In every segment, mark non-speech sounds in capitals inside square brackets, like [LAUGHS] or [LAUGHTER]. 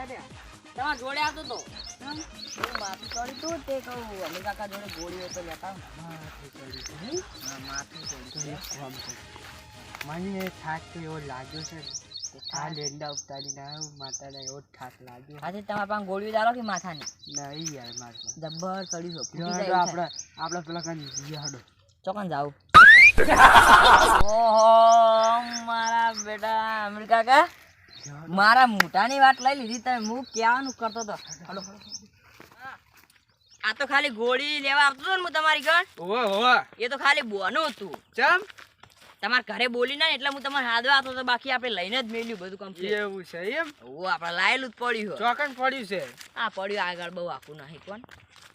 કાકા તમારા જોડે આવતો તો. હું. માથું તું તે કહું. અમી કાકા જોડે ગોળી તો લેતા મને થાક તો એવો લાગ્યો છે. આ લેંડા ઉતારી ના માતાને એવો થાક લાગ્યો. આજે તમારા પાસે ગોળીઓ ચાલો કે માથાની? નહીં યાર મારે જબ્બર ચડી છો આપણે આપણે આપણે પેલા કઈ જીયાડો ચોકન જાવ [LAUGHS] ઓહો મારા બેટા અમીર કાકા. મારા મોટાની વાત લઈ લીધી તમે. હું કહેવાનું કરતો હતો હલો. આ તો ખાલી ગોળી લેવા આવતો હતો ને હું તમારી ઘર. ઓવા ઓવા. એ તો ખાલી બોનું હતું. ચમ? તમારા ઘરે બોલી ના એટલે હું તમારે હાથવા આવતો તો બાકી આપણે લઈને જ મેલ્યું બધું કમ્પ્લીટ એવું છે એમ? ઓ આપણે લાયેલું જ પડ્યું. ચોકન પડ્યું છે. આ પડ્યું આગળ બહુ આખું નહીં કોણ?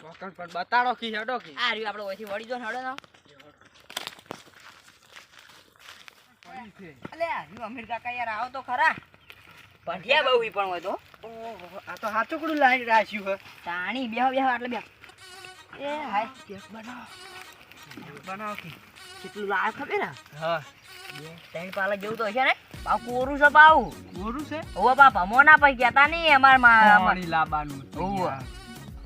ચોકન પણ બતાડો કી હડો કી. આ રહ્યું આપણે ઓછી વળી જો ને હડો ના અલે આ અમીર કાકા યાર આવો તો ખરા. પંઠિયા બહુ પણ હોય તો. આ તો હાચુકડું લાઈ રાખ્યું હે. તાણી બેહો બેહો એટલે બેહો. એ હાય કેક બનાવો. બનાવો કે. કેટલું લાવ ખબર ને? હા. બે ત્રણ પાલા જેવું તો હશે ને? બા કોરું છે બાઉ કોરું છે? ઓવા બાપા મોના પૈ કહેતા નહીં અમારમાં પાણી લાવવાનું છે ઓવ.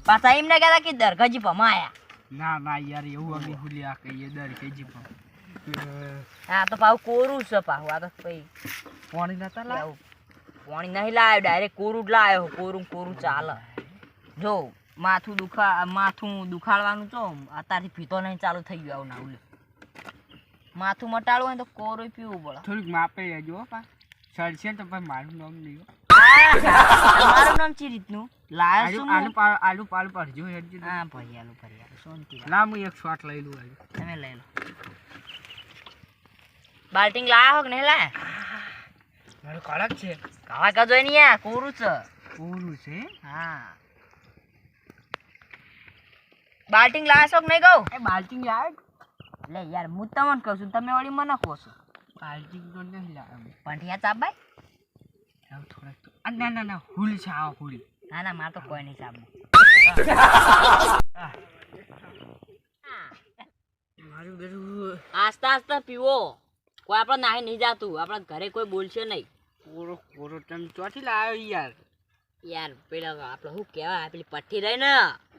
પાછા એમને કહેતા કે દરગાજી ભમાયા ના ના યાર એવું અમે ભૂલ્યા કહીએ દર કેજી પણ હા તો પાઉ કોરું છે પાઉ આ તો કઈ પાણી નતા લાવ. પાણી નહીં લાવ્યો ડાયરેક્ટ કોરું જ લાવ્યો કોરું કોરું ચાલે. જો માથું દુખા માથું દુખાડવાનું તો અત્યારથી પીતો નહીં ચાલુ થઈ ગયો આવું નાવું માથું મટાડવું હોય તો કોરું પીવું પડે. થોડીક માપે લેજો પા. સડશે તો ભાઈ મારું નામ નહીં મારું નામ ચી રીતનું? લાયો આલુ આલુ હું? આલુ પાલુ પડજો હેડજો. હા ભરી આલું ભરી આલું. શાંતિ ના હું એક શોટ લઈ લઉં તમે લઈ લો. બાલ્ટિંગ લાયા હો કે નહીં લાયા? મારું કડક છે. કાવા કજો નહીં આ કોરું છે? કોરું છે? હા. બાલ્ટિંગ લાવશો કે નહીં કહું? એ બાલ્ટિંગ આવે લે યાર હું તમને કહું છું તમે વળી મને કહો છો બાલ્ટિંગ તો નહીં લાવે. પંઠિયા ચાબાઈ આવ થોડાક તો. ના ના ના હુલ છે આ હુલ ના ના મારે તો કોઈ નહીં ચાબવું મારું બેરું આસ્તા આસ્તા પીવો. કોઈ આપણે નાહી નહીં જાતું. આપણા ઘરે કોઈ બોલશે નહીં. કોરો કોરો તમે ચોથી લાવ્યો યાર? યાર પેલા આપણે શું કહેવાય? પેલી પઠ્ઠી રહી ને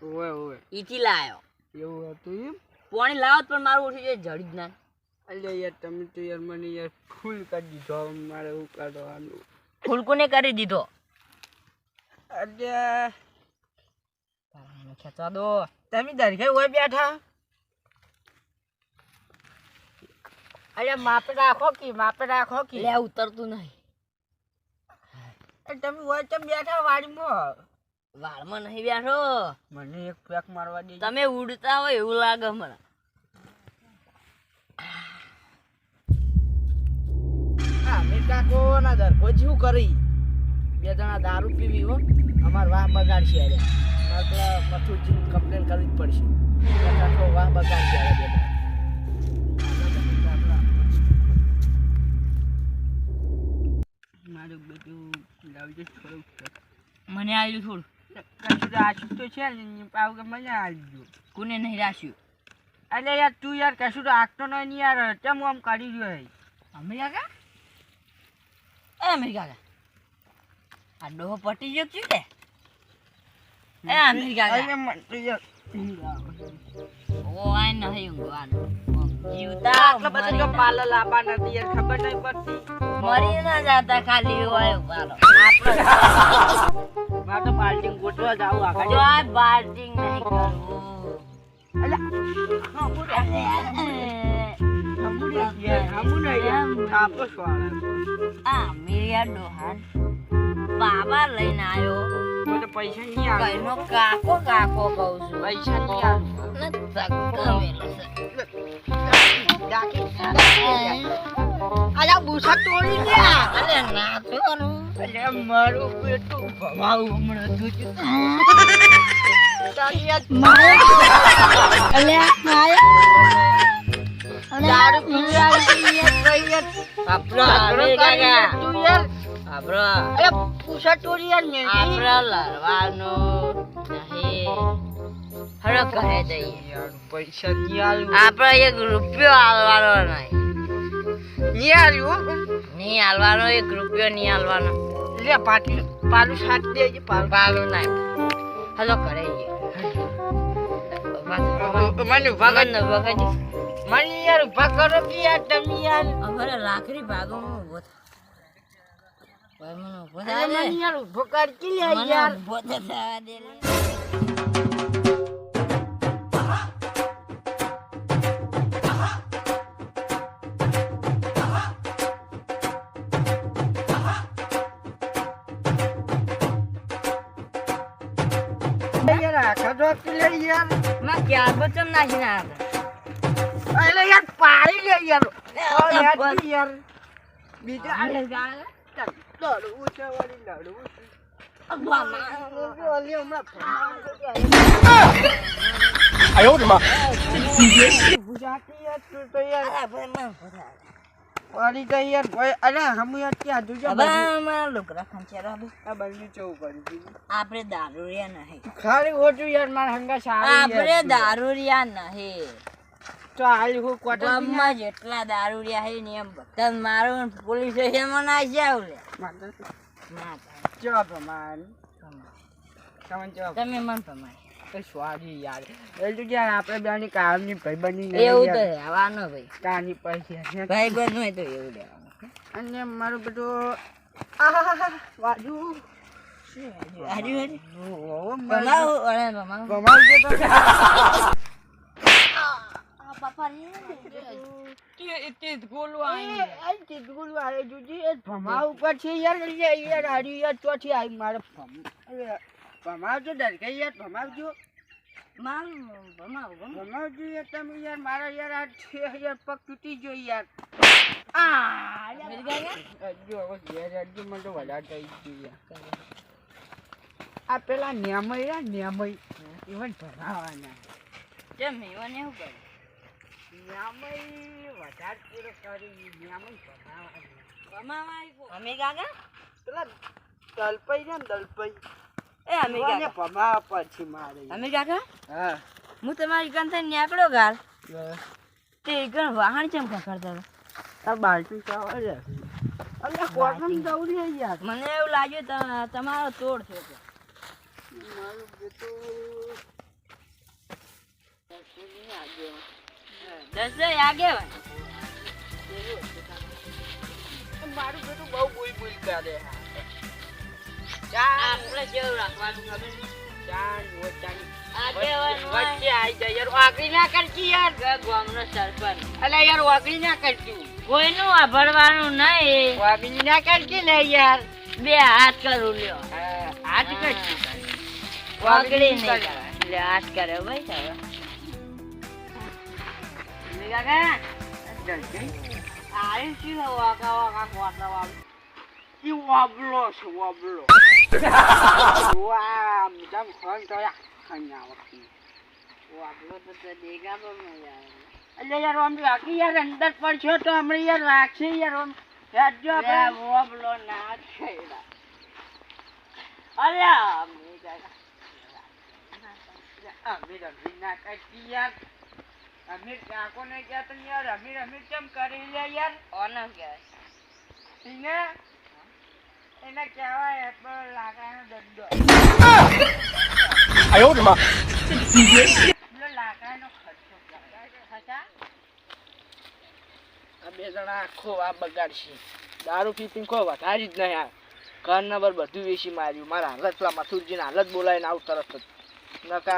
ઓવે ઓવે. ઈથી લાયો. એવું હતું એમ? પાણી લાવો પણ મારું ઓછું જાય જડી જ ના. અલ્યા યાર તમે તો યાર મને યાર ફૂલ કરી દીધો. મારે એવું કાઢવાનું ફૂલકુને કરી દીધો. અરે ખેંચવા દો. તમે દરખે હોય બેઠા. અરે માપે રાખો કી માપે રાખો કી? લે ઉતરતું નહીં. તમે હોય તો બેઠા વાડીમાં. વાળમાં નહીં બેઠો. મને એક પેક મારવા દે તમે ઉડતા હોય એવું લાગે મને. હા મેં કાકો ના દરકો શું કરી? બે જણા દારૂ પીવી હો. અમાર વાહ બગાડશે અરે મારે પેલા મથુરજી કમ્પ્લેન કરવી જ પડશે. કાકો વાહ બગાડશે અરે બે જણા. મારું બેટું લાવજો થોડુંક મને આવ્યું થોડું. કશું રાખ્યું તો છે ને પાવ કે મને આવજો કોને નહીં રાખ્યું. અરે યાર તું યાર કશું રાખતો નહીં ને યાર કેમ આમ કરી રહ્યો હે? અમેરિકા કા? એ અમેરિકા કા? આ ડોહો પટી ગયો ક્યું તે એ અમેરિકા કા? મને તો યાર ઓ આ નહીં ઊંઘવાનું જીવતા જો લાવવા નથી યાર ખબર નહીં પડતી. મરી ના જાતા ખાલી હોય [LAUGHS] મારે તો બાલ્ટી ગોઠવા જાવ જો આગળ આ બાલ્ટિંગ નહીં કરવું આપો સ્વાળા આ બાબા લઈને આવ્યો પૈસા નહીં કાકો કાકો કહું છું. પૈસા નહીં તોડી અરે ના છોરું અલ્યા મારું પેટું ભવાવું હમણાં યાર યાર યાર પૈસા નહીં એક રૂપિયો હાલવાનો નહીં. આલ્યું? નહીં હાલવાનો એક રૂપિયો નહીં હાલવાનો. લે પાટી પાલું શાક દેજે પાલું. પાલું નાય હલો કરે મને ભગત ભગન ભગન મને યાર ઊભા કરો કે યાર તમે યાર. અમારે લાકડી ભાગોમાં ઊભો થા. ભાઈ મને ઊભો થા મને યાર ઊભો કરતી લે યાર. ઊભો થવા દે યાર આખા જોતી લે યારમાં ક્યાં બચમ નાખી? ના અરે યાર પાડી લે યાર. ઓ યાર યાર. બીજા આલે ગાળે. લડવું છે વળી લડવું છે. અબ્બા માં. ઓલી હમણાં ગુજરાતી યાર તું તો યાર. વાળી તો યાર ભાઈ અરે હમ યાર ક્યાં જોજો હવે અમારા લુગડા ખંચેરા બી. આ બાજુ ચૌ કરી દીધું આપણે દારૂરિયા નહીં. ખાલી ઓછું યાર માર હંગા સારી આપણે દારૂરિયા નહીં. તો હાલ હું ક્વાર્ટર ગામમાં જેટલા દારૂરિયા હે ને એમ બધા. મારું પોલીસ સ્ટેશનમાં નાખ્યા લે. ના થાય. ચો પ્રમાણ તમે ચો તમે મન પ્રમાણે તો સ્વાદી યાર યાર આપણે બેની કામની ભાઈબંધી એવું તો રહેવાનું ભાઈ. કાની પૈસા ભાઈ હોય તો એવું રહેવાનું. અને મારું બધું આહાહા, વાજુ. હારી હારી ઓહો, મારું- ભમાવું અરે ભમાવું. ભમાવજો તો. એ, આ ચીટકુલ વાળે જોજે, એ ભમાવ ઉપર છે યાર યાર ચોથી આવી મારે ભમાવજો ડરકાઈ યાર ભમાવજો મારું ભમાવું ભમાવું. ભમાવજો યાર તમે યાર મારા યાર આ છે યાર પગ તૂટી ગયો યાર. આ ગાય હવે મને તો વધારે થઈ ગયું યાર. આ પેલા નેમય રહ્યા નેમય ઇવન ભરાવાના કેમ એવાને એવું કરે? નેમય વધારે પૂરો કરી નેમય ભરાવાના ભમાવા આવ્યો. અમે કાકા? પેલા દલપઈ ને દલપઈ. એ અમે કાકા. ભમાવા પછી મારે. અમે કાકા? હા. હું તમારી કાન થઈને નીકળ્યો ગાલ તે એકણ વાહણ ચમ કરતા આ બાલટી ચાવર છે અલ્યા કોટન જવું યાર. મને એવું લાગ્યું તમારો તોડ છે મારું બેટું દસ દસ આગે મારું બેટું બહુ બોલ બોલ કરે. આપણે જેવું રાખવાનું ખબર છે? ચાંદ વચાંદ આગેવાન હોય. વચ્ચે આઈ જાય. યાર વાગડી ના કરતી યાર. ગામનો સરપંચ. અલ્યા યાર વાગડી ના કરતી. કોઈનું વાપરવાનું નહીં. ના કરતી ને યાર. બે હાથ કરું લ્યો. હાથ કરતી. વાગડી નહીં. હાથ કરે ભાઈ ને કાકા. જલ્દી આયુ શું વાકા વાકા ખોટા વાળું ઈ વાબલો. અમીર ના કરતી યાર અમીર કાકો ને તો યાર અમીર અમીર કેમ કરી લે યાર ઓનો ગયા એને કહેવાય લાકડાનો ખર્ચો. આ બે જણા આખો આ બગાડશે દારૂ પી પીને કોઈ વધારી જ નહીં આ. ઘર નંબર બધું વેચી માર્યું. મારા હાલત પેલા મથુરજીને હાલત બોલાવીને આવું તરત જ. નકા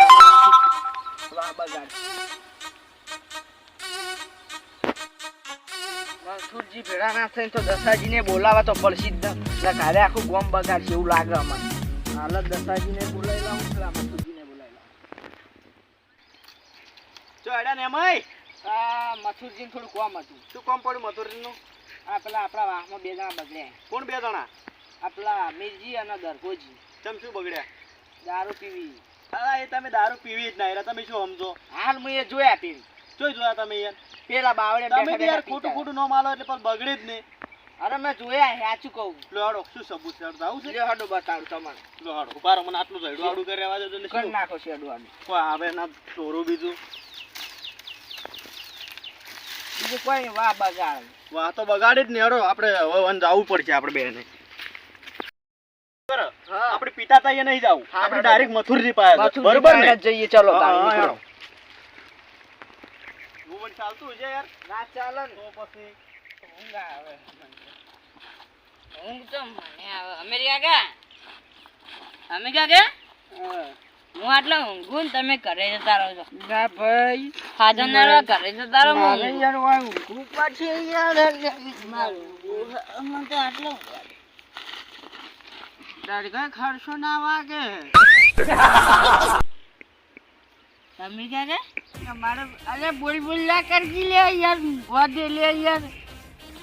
આ બગાડશે મથુરજી ભેડા ના થઈને તો દસાજીને બોલાવા તો પડશે જ ન કાલે આખું ગોમ બગાડશે એવું લાગે અમારે. હાલત દસાજીને બોલાવી લાવું પેલા મથુજીને બોલાવી લાવું. ચો એડા ને મય આ મથુરજીને થોડું કોમ હતું. શું કોમ પડ્યું મથુરજીનું? આ પેલા આપણા વાહમાં બે જણા બગડ્યા. કોણ બે જણા? આ પેલા મિરજી અને દરગોજી ચમ શું બગડ્યા? દારૂ પીવી. હા એ તમે દારૂ પીવી જ ના એટલે તમે શું સમજો? હાલ મેં એ જોયા પીવી. જોઈ જોયા તમે યાર. પેલા બાવડે તમે યાર ખોટું ખોટું ન માલો એટલે પણ બગડે જ નહીં. અરે મેં જોયા સાચું કહું? લો હાડો શું સબૂત છે આવું છે? લ્યો હાડું બતાડું તમને લો હાડો ઉભારો મને આટલું જડું આડું કરી રહેવા દો એટલે કરી નાખો શેડું આનું. કોઈ આવે ના ચોરું બીજું. બીજું કોઈ વાહ બગાડ. વાહ તો બગાડી જ નહીં હેડો આપણે હવે વન જવું પડશે આપણે બેને. પિતા તાઈએ નહીં જાવ. આપણે. ડાયરેક્ટ મથુરજી પાસે બરોબર ને? જઈએ ચલો ચાલતું છે યાર ના ચાલે તો પછી ઊંઘ આવે ઊંઘ ને તમે ભાઈ ફાધર ના ઘરે જતા રહો મારે યાર વાય ઊંઘવું પડશે યાર મને તો આટલો ઊંઘ ખર્ચો ના વાગે અમેરિકા ગયા મારે અરે બોલ બોલ ના કરજી લે યાર વધે લે યાર.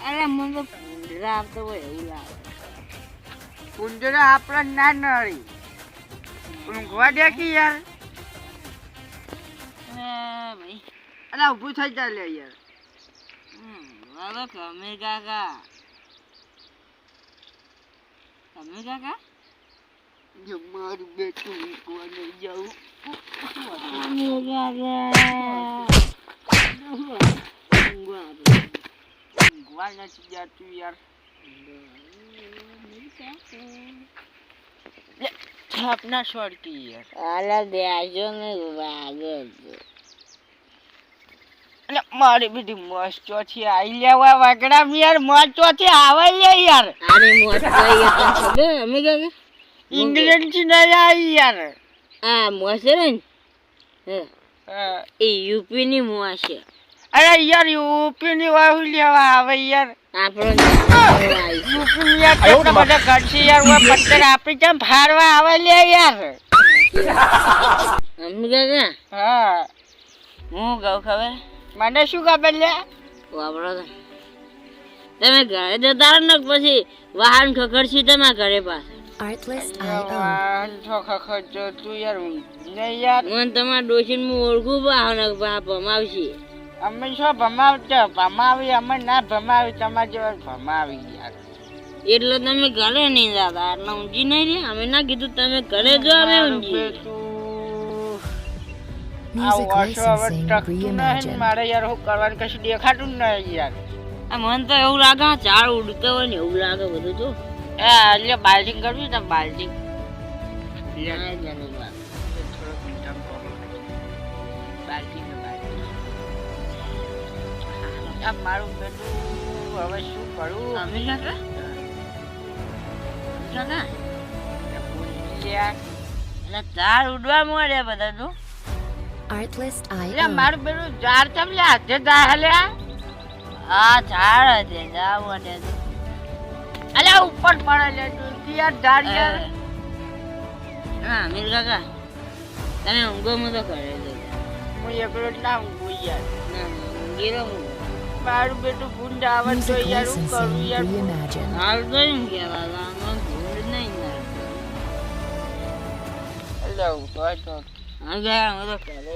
અરે મને તો ભૂંડરા આવતો હોય એવું લાગે. કુંજરા આપણે ના નળી ઊંઘવા દે કે યાર. ભાઈ. અરે ઊભું થઈ જાય લે યાર. હવે તો અમેરિકા ગયા અમેરિકા જો મારું બેટું ઊંઘવા નહીં જાઉં. ઊંઘવા નથી જાતું યાર. લે, છાપ ના છોડતી યાર. અલા દેજો ને વાગે મારી બધી મોજ ચોથી આઈ લેવા વાગડા યાર મોજ ચોથી આવે લે યાર. અરે કઈ હતા ખબર? અમેરિકા ઇંગ્લેન્ડથી ના આવી યાર. આ મોસે ને? હે, એ યુપી ની મોસ છે. અરે યાર યુપી ની વાહુ લેવા આવે યાર. આપણો યુપી યાર બધા ઘર યાર પત્તર આપી કેમ ફાડવા આવે લે યાર. હા. હું કહું ખબર? મને શું ખબર લે? વાપરો તમે ઘરે જતા ને પછી વાહન ખખડશી તમારા ઘરે પાસે તમારા હું ઓળખું વાહન ભમાવશી અમે શું ભમાવતો ભમાવી અમે ના ભમાવી તમારા જેવા ભમાવી યાર એટલે તમે ઘરે નહીં દાદા એટલે ઊંઘી નહીં રે અમે ના કીધું તમે ઘરે જો અમે ઊંઘી. મારે યાર હું કરવાનું કશું દેખાતું જ નહીં યાર. આ મને તો એવું લાગે ચાર ઉડતો હોય ને એવું લાગે બધું તો. એટલે બાલ્ટિંગ કરવી લાગે. બાલ્ટિંગ આ મારું બેટું હવે શું કરું? અમે કાકા કાકા એટલે ઝાડ ઉડવા મળે બધા તું. આર્ટલિસ્ટ આઈ એટલે મારું બેટું ઝાડ ચમ લે હાથે ઝાડ લે હા ઝાડ હશે જાવ માટે અલે અલ્યા ઉપર પડે લે તું યાર ઝાડ યાર. હા અમીર કાકા તમે ઊંઘો હું તો ઘરે જજો. હું એકલો એટલા ઊંઘું યાર. ના ના, ઊંઘી રહો. મારું બેટું ભૂંડ આવે તો યાર હું કરું યાર. હાલ તો એમ કહેવા આમાં ભૂલ નહીં એટલે હું તો તો ગયા હું તો. ઘરે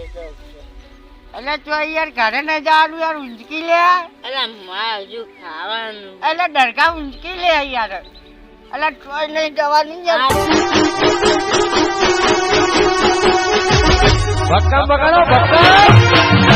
એટલે તો યાર ઘરે ન જવાનું યાર ઊંચકી લે. અલા મારે હજુ ખાવાનું. એટલે દરગાહ ઊંચકી લે યાર. એટલે નહીં જવાનું યાર. બક્કા બગાડો બક્કા